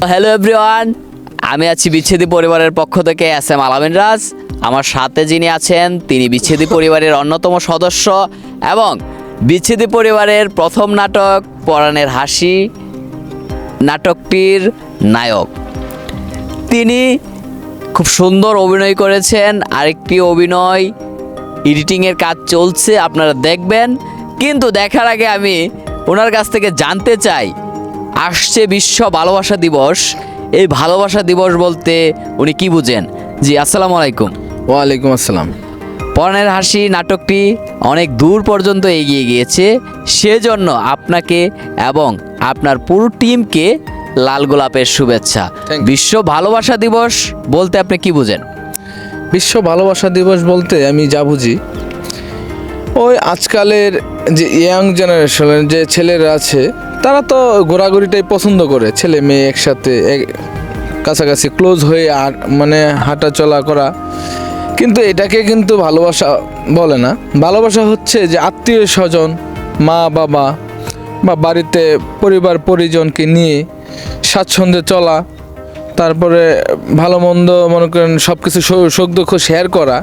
Hello everyone আমি আছি বিচ্ছেদী পরিবারের পক্ষ থেকে এস এম আলামিন রাজ। আমার সাথে যিনি আছেন, তিনি বিচ্ছেদী পরিবারের অন্যতম সদস্য এবং বিচ্ছেদী পরিবারের প্রথম নাটক পরাণের হাসি নাটকটির নায়ক। তিনি খুব সুন্দর অভিনয় করেছেন, আরেকটি অভিনয় এডিটিংয়ের কাজ চলছে, আপনারা দেখবেন। কিন্তু দেখার আগে আমি ওনার কাছ থেকে জানতে চাই আসছে বিশ্ব ভালোবাসা দিবস। এই ভালোবাসা দিবস বলতে উনি কি বুঝেন? জি আসসালামু আলাইকুম। ওয়ালাইকুম আসসালাম। পরাণের হাসি নাটকটি অনেক দূর পর্যন্ত এগিয়ে গিয়েছে। সেজন্য আপনাকে এবং আপনার পুরো টিমকে লাল গোলাপের শুভেচ্ছা। বিশ্ব ভালোবাসা দিবস বলতে আপনি কি বুঝেন? বিশ্ব ভালোবাসা দিবস বলতে আমি যা বুঝি ওই আজকালের যে ইয়াং জেনারেশনের যে ছেলেরা আছে তারা তো ঘোরাঘুরিটাই পছন্দ করে, ছেলে মেয়ে একসাথে কাছাকাছি ক্লোজ হয়ে আর মানে হাঁটা চলা করা। কিন্তু এটাকে কিন্তু ভালোবাসা বলে না। ভালোবাসা হচ্ছে যে আত্মীয় স্বজন, মা, বাবা বা বাড়িতে পরিবার, পরিজনকে নিয়ে স্বাচ্ছন্দ্যে চলা, তারপরে ভালো মন্দ মনে করেন সব কিছু সুখ দুঃখ শেয়ার করা।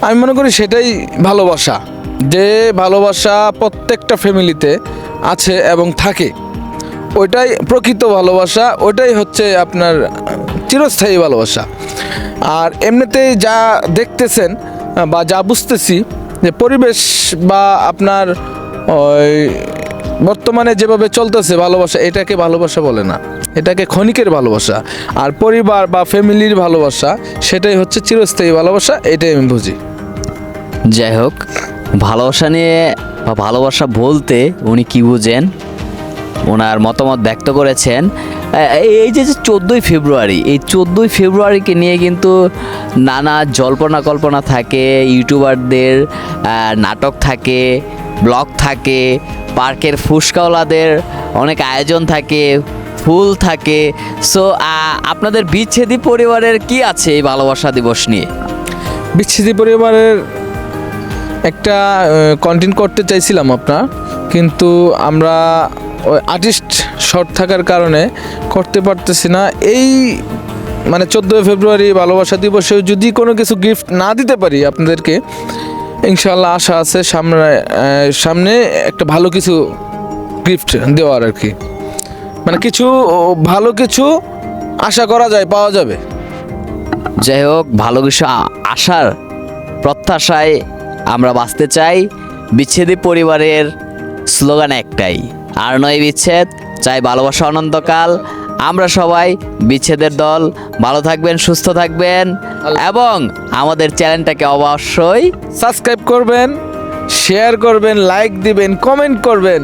আমি মনে করি সেটাই ভালোবাসা। যে ভালোবাসা প্রত্যেকটা ফ্যামিলিতে আছে এবং থাকে। ওইটাই প্রকৃত ভালোবাসা, ওইটাই হচ্ছে আপনার চিরস্থায়ী ভালোবাসা। আর এমনিতেই যা দেখতেছেন বা যা বুঝতেছি যে পরিবেশ বা আপনার ওই বর্তমানে যেভাবে চলতেছে ভালোবাসা, এটাকে ভালোবাসা বলে না। এটাকে ক্ষণিকের ভালোবাসা। আর পরিবার বা ফ্যামিলির ভালোবাসা, সেটাই হচ্ছে চিরস্থায়ী ভালোবাসা, এটাই আমি বুঝি। যাই হোক, ভালোবাসা নিয়ে বা ভালোবাসা বলতে উনি কি বুঝেন? ওনার মতামত ব্যক্ত করেছেন। এই যে চোদ্দোই ফেব্রুয়ারি, এই চোদ্দোই ফেব্রুয়ারিকে নিয়ে কিন্তু নানা জল্পনা কল্পনা থাকে, ইউটিউবারদের নাটক থাকে ব্লগ থাকে, পার্কের ফুসকাওয়ালাদের অনেক আয়োজন থাকে, ফুল থাকে। সো আপনাদের বিচ্ছেদী পরিবারের কি আছে এই ভালোবাসা দিবস নিয়ে? বিচ্ছেদী পরিবারের একটা কন্টেন্ট করতে চাইছিলাম আপনার, কিন্তু আমরা ওই আর্টিস্ট শর্ট থাকার কারণে করতে পারতেছি না। এই মানে চোদ্দোই ফেব্রুয়ারি ভালোবাসা দিবসে যদি কোনো কিছু গিফট না দিতে পারি আপনাদেরকে ইনশাল্লাহ আশা আছে সামনে সামনে একটা ভালো কিছু গিফট দেওয়ার আর কি। মানে কিছু ভালো কিছু আশা করা যায় পাওয়া যাবে। যাই হোক ভালো কিছু আশার প্রত্যাশায় আমরা বাঁচতে চাই। বিচ্ছেদী পরিবারের স্লোগান একটাই আর নয় বিচ্ছেদ চাই ভালোবাসা অনন্তকাল। আমরা সবাই বিচ্ছেদের দল। ভালো থাকবেন সুস্থ থাকবেন। এবং আমাদের চ্যানেলটাকে অবশ্যই সাবস্ক্রাইব করবেন শেয়ার করবেন লাইক দিবেন কমেন্ট করবেন।